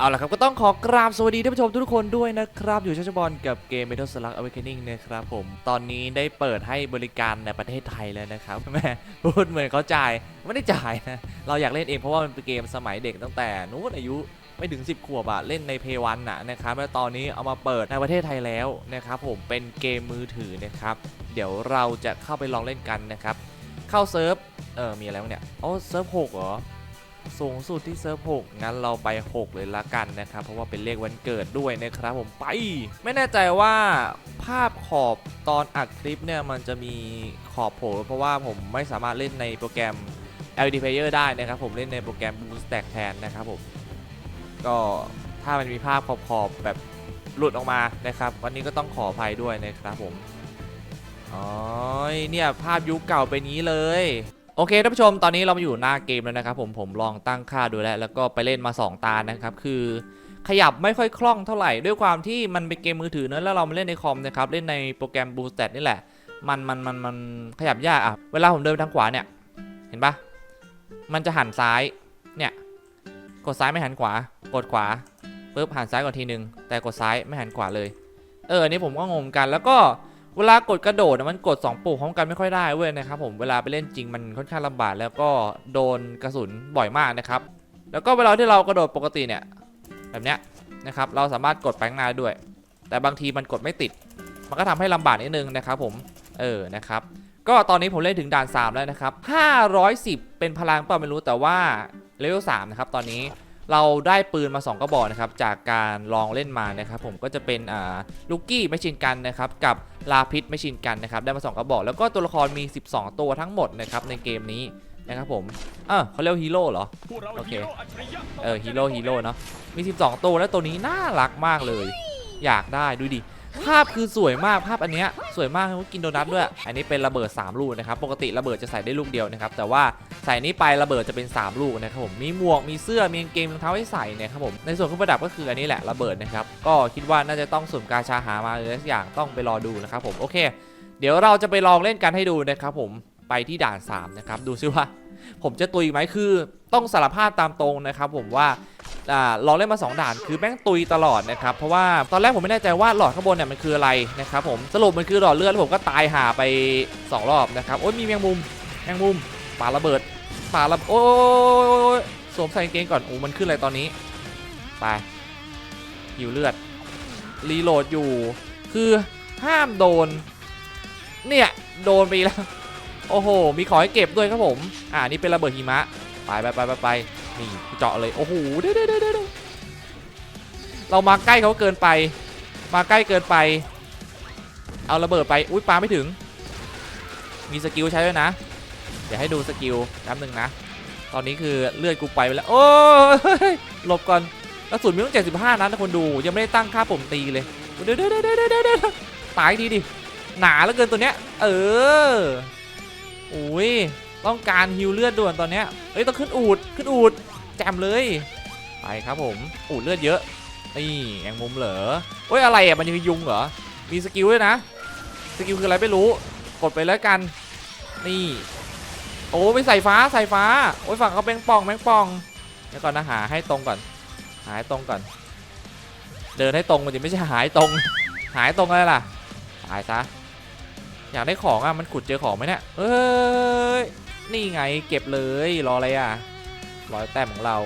เอาละครับ ก็ต้องขอกราบสวัสดีท่านผู้ชมทุกคนด้วยนะครับ อยู่ชัชบอลกับเกม Metal Slug Awakening นะครับผม ตอนนี้ได้เปิดให้บริการในประเทศไทยแล้วนะครับแม่พูดเหมือนเขาจ่าย ไม่ได้จ่ายนะ เราอยากเล่นเองเพราะว่ามันเป็นเกมสมัยเด็กตั้งแต่นู้นอายุไม่ถึง 10 ขวบอะเล่นในเพย์วันนะนะครับแล้วตอนนี้เอามาเปิดในประเทศไทยแล้วนะครับผมเป็นเกมมือถือนะครับ เดี๋ยวเราจะเข้าไปลองเล่นกันนะครับ เข้าเซิร์ฟ เออมีอะไรบ้างเนี่ย อ๋อเซิร์ฟหกเหรอ สูงสุดที่เซิร์ฟ6งั้นเราไป 6 เลยละกันนะครับ เพราะว่าเป็นเลขวันเกิดด้วยนะครับผมไป ไม่แน่ใจว่าภาพขอบตอนอัดคลิปเนี่ยมันจะมีขอบโผล่เพราะว่าผมไม่สามารถเล่นในโปรแกรม LED Player ได้นะครับ ผมเล่นในโปรแกรม BlueStack แทนนะครับผมก็ถ้ามันมีภาพขอบๆแบบหลุดออกมานะครับ วันนี้ก็ต้องขออภัยด้วยนะครับผมอ๋อเนี่ยภาพยุคเก่าเป็นงี้เลย โอเคท่านผู้ชมตอนนี้เรามาอยู่หน้าเกมแล้วนะครับผมผมลองตั้งค่าดูแล้ว แล้วก็ไปเล่นมา 2 ตานะครับ คือขยับไม่ค่อยคล่องเท่าไหร่ ด้วยความที่มันเป็นเกมมือถือเนอะแล้วเรามาเล่นในคอมนะครับ เล่นในโปรแกรม BlueStat นี่แหละ มันมันมันมันขยับยากอะ เวลาผมเดินไปทางขวาเนี่ย เห็นปะมันจะหันซ้ายเนี่ยกดซ้ายไม่หันขวา กดขวาปุ๊บหันซ้ายก่อนทีนึง แต่กดซ้ายไม่หันขวาเลย เอออันนี้ผมก็งงกันแล้วก็ เวลากดกระโดดอะมันกด 2 ปุ่มพร้อมกันไม่ค่อยได้เว้ยนะครับผมเวลาไปเล่นจริงมันค่อนข้างลำบากแล้วก็โดนกระสุนบ่อยมากนะครับ แล้วก็เวลาที่เรากระโดดปกติเนี่ยแบบเนี้ยนะครับเราสามารถกดไปข้างหน้าด้วย แต่บางทีมันกดไม่ติด มันก็ทำให้ลำบากนิดนึงนะครับผมเออนะครับก็ตอนนี้ผมเล่นถึงด่าน 3 แล้วนะครับ 510 เป็นพลังเปล่าไม่รู้แต่ว่าเลเวล3นะครับตอนนี้ เราได้ปืนมา 2 กระบอกนะครับจากการลองเล่นมานะครับผมก็จะเป็นอ่าลูกี้ไม่ชินกันนะครับกับลาพิษไม่ชินกันนะครับได้มา 2 กระบอก แล้วก็ตัวละครมี 12 ตัวทั้งหมดนะครับในเกมนี้นะครับผมเออเขาเรียกว่าฮีโร่เหรอ โอเค เออฮีโร่ฮีโร่เนาะมี 12 ตัวแล้วตัวนี้น่ารักมากเลย อยากได้ดูดิ ภาพคือสวยมากภาพอันเนี้ยสวยมากเขากินโดนัทด้วย อันนี้เป็นระเบิด 3 ลูกนะครับ ปกติระเบิดจะใส่ได้ลูกเดียวนะครับ แต่ว่าใส่นี้ไประเบิดจะเป็น 3 ลูกนะครับผม มีหมวก มีเสื้อ มีเกงรองเท้าให้ใส่นะครับผม ในส่วนเครื่องประดับก็คืออันนี้แหละระเบิดนะครับ ก็คิดว่าน่าจะต้องสุ่มกาชาหามาเลยสักอย่างต้องไปรอดูนะครับผม โอเค เดี๋ยวเราจะไปลองเล่นกันให้ดูนะครับผม ไปที่ด่าน3นะครับ ดูซิว่า ผมจะตุยไหมคือต้องสารภาพตามตรงนะครับผมว่า ลองเล่นมา 2 ด่านคือแม่งตุยตลอดนะครับ เพราะว่าตอนแรกผมไม่แน่ใจว่าหลอดข้างบนเนี่ยมันคืออะไรนะครับผมสรุปมันคือหลอดเลือดแล้วผมก็ตายหาไป 2 รอบนะครับโอ้ยมีแมงมุมแมงมุมป่าระเบิดป่าระโอ้ยสวมใส่กางเกงก่อนโอ้มันขึ้นอะไรตอนนี้ไปหิวเลือดรีโหลดอยู่ คือห้ามโดน เนี่ย โดนไปแล้ว โอ้โห มีของให้เก็บด้วยครับผม อ่านี่เป็นระเบิดหิมะ ไปไปไปไปไป นี่เจาะเลยโอ้โหเด้เด้เด้เด้เรามาใกล้เขาเกินไป มาใกล้เกินไป เอาระเบิดไปอุ้ยปาไม่ถึง มีสกิลใช้ด้วยนะ เดี๋ยวให้ดูสกิลแป๊บหนึ่งนะ ตอนนี้คือเลือดกูไปแล้ว โอ้ยหลบก่อนกระสุนมีต้อง75นัดนะคนดูยังไม่ได้ตั้งค่าปุ่มตีเลยเดี๋ยวเดี๋ยวเดี๋ยวเดี๋ยวเดี๋ยวตายดีดิหนาเหลือเกินตัวเนี้ย เอออุ้ย ต้องการฮิวเลือดด่วนตอนเนี้ยเฮ้ยต้องขึ้นอูดขึ้นอูดแจมเลยไปครับผมอูดเลือดเยอะนี่แองมุมเหรอเฮ้ยอะไรอะมันยังยุงเหรอมีสกิลด้วยนะสกิลคืออะไรไม่รู้กดไปแล้วกัน นี่โอ้ไม่ใส่ฟ้าใส่ฟ้าโอ้ยฝั่งเขาแมงป่องแมงป่องเดี๋ยวก่อนนะหาให้ตรงก่อน หาให้ตรงก่อน เดินให้ตรงมันจะไม่ใช่หายตรง หายตรงอะไรล่ะตายซะอยากได้ของอะมันขุดเจอของไหมเนี่ยเอ้ย นี่ไงเก็บเลยรออะไรอะรอยแต้มของเรา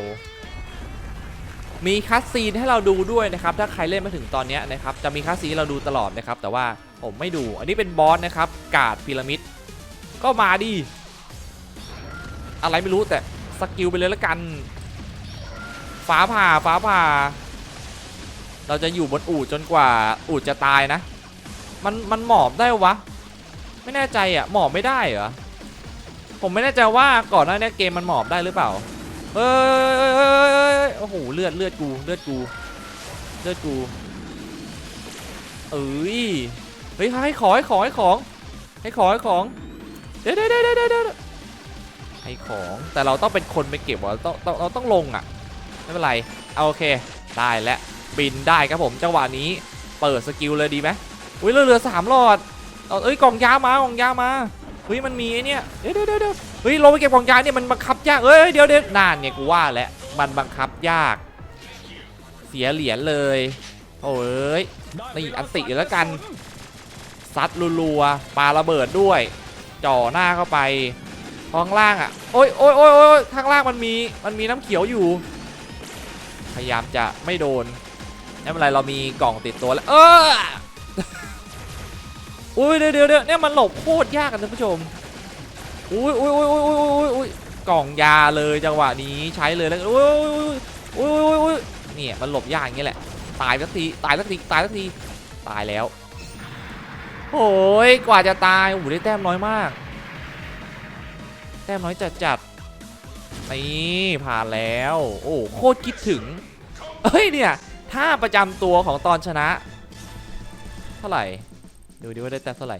มีคัสซีนให้เราดูด้วยนะครับ ถ้าใครเล่นมาถึงตอนนี้นะครับจะมีคัสซีนเราดูตลอดนะครับ แต่ว่าผมไม่ดู อันนี้เป็นบอสนะครับ กาดพีระมิด ก็มาดิอะไรไม่รู้แต่สกิลไปเลยละกันฟ้าผ่าฟ้าผ่า เราจะอยู่บนอูดจนกว่าอูดจะตายนะ มันมันหมอบได้วะ ไม่แน่ใจอะหมอบไม่ได้เหรอ ผมไม่แน่ใจว่าก่อนหน้านี้เกมมันหมอบได้หรือเปล่าเอ้ยโอ้โหเลือดเลือดกูเลือดกูเลือดกูเอ้ยเฮ้ยให้ขอให้ขอให้ของให้ขอให้ของเดี๋ยวเดี๋ยวเดี๋ยวเดี๋ยวเดี๋ยวให้ของแต่เราต้องเป็นคนไปเก็บวะต้องต้องเราต้องลงอะไม่เป็นไรเอาโอเคได้แล้วบินได้ครับผมจังหวะนี้เปิดสกิลเลยดีไหมอุ้ยเหลือเหลือสามหลอดเอาเอ้ยกล่องยามา กล่องยามา เฮ้ยมันมีไอ้เนี่ยเดี๋ยวเดี๋ยวเดี๋ยวเฮ้ยลงไปเก็บกล่องยาเนี่ยมันบังคับยากเอ้ยเดี๋ยวเดี๋ยวนานเนี่ยกูว่าแหละมันบังคับยาก เสียเหรียญเลย โอ้ยนี่อันติแล้วกันซัดรัวๆปาระเบิดด้วย จ่อหน้าเข้าไปข้างล่างอะโอ้ยโอ้ยโอ้ยโอ้ยข้างล่างมันมีมันมีน้ำเขียวอยู่ พยายามจะไม่โดนไม่เป็นไรเรามีกล่องติดตัวแล้วเออ อุ้ยเดี๋ยวเดี๋ยวเนี่ยมันหลบโคตรยากกันท่านผู้ชมอุ้ยอุ้ยอุ้ยอุ้ยอุ้ยอุ้ยอุ้ยกล่องยาเลยจังหวะนี้ใช้เลยแล้วอุ้ยอุ้ยอุ้ยอุ้ยเนี่ยมันหลบยากอย่างเงี้ยแหละตายสักทีตายสักทีตายสักทีตายแล้วโอ้ยกว่าจะตายโอ้โหได้แต้มน้อยมาก แต้มน้อยจัดจัดนี่ผ่านแล้ว โอ้โคตรคิดถึงเฮ้ยเนี่ยท่าประจำตัวของตอนชนะ เท่าไหร่ ดูดิว่าได้แต้มเท่าไหร่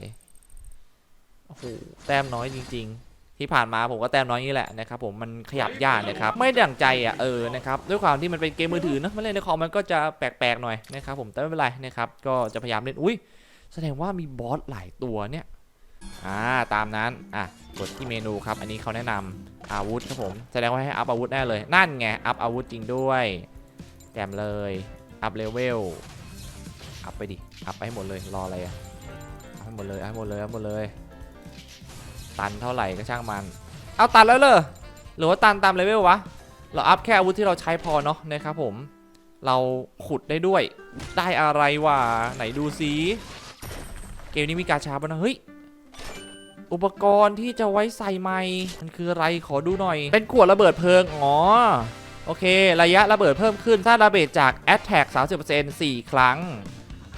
โอ้โหแต้มน้อยจริง ๆ ที่ผ่านมาผมก็แต้มน้อยนี่แหละนะครับผมมันขยับยากนะครับไม่ดั่งใจอะเออนะครับด้วยความที่มันเป็นเกมมือถือนะมาเล่นในคอมมันก็จะแปลกๆหน่อยนะครับผมแต่ไม่เป็นไรนะครับก็จะพยายามเล่นอุ้ยแสดงว่ามีบอสหลายตัวเนี่ยอ่าตามนั้นอะกดที่เมนูครับ อันนี้เขาแนะนำอาวุธครับผม แสดงว่าให้อัพอาวุธแน่เลย นั่นไง อัพอาวุธจริงด้วยแจมเลย อัพเลเวล อัพไปดิ อัพไปให้หมดเลย รออะไรอะ หมดเลยให้หมดเลยให้หมดเลย ตันเท่าไหร่ก็ช่างมัน เอาตันแล้วเลยหรือว่าตันตามเลเวลวะ เราอัพแค่อาวุธที่เราใช้พอเนาะนะครับผม เราขุดได้ด้วย ได้อะไรวะไหนดูซิเกมนี้มีกาชาร์ปนะเฮ้ยอุปกรณ์ที่จะไว้ใส่ไม้มันคืออะไรขอดูหน่อย เป็นขวดระเบิดเพลิง อ๋อ โอเค ระยะระเบิดเพิ่มขึ้น ถ้าระเบิดจาก Attack 30% 4 ครั้ง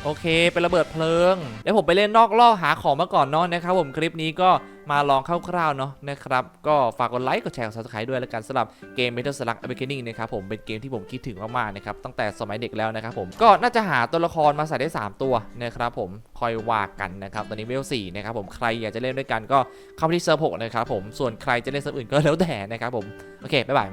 โอเค เป็นระเบิดเพลิง แล้วผมไปเล่นนอกล่อหาของมาก่อนเนาะนะครับผมคลิปนี้ก็มาลองคร่าวๆเนาะนะครับ ก็ฝากกดไลค์กดแชร์กด subscribe ด้วยแล้วกันสำหรับเกม Metal Slug Awakening นะครับผมเป็นเกมที่ผมคิดถึงมากๆนะครับตั้งแต่สมัยเด็กแล้วนะครับผมก็น่าจะหาตัวละครมาใส่ได้ 3 ตัวนะครับผมคอยว่ากันนะครับตอนนี้เวล4นะครับผมใครอยากจะเล่นด้วยกันก็เข้าไปที่เซิร์ฟ6นะครับผมส่วนใครจะเล่นเซิร์ฟอื่นก็แล้วแต่นะครับผมโอเคบ๊ายบาย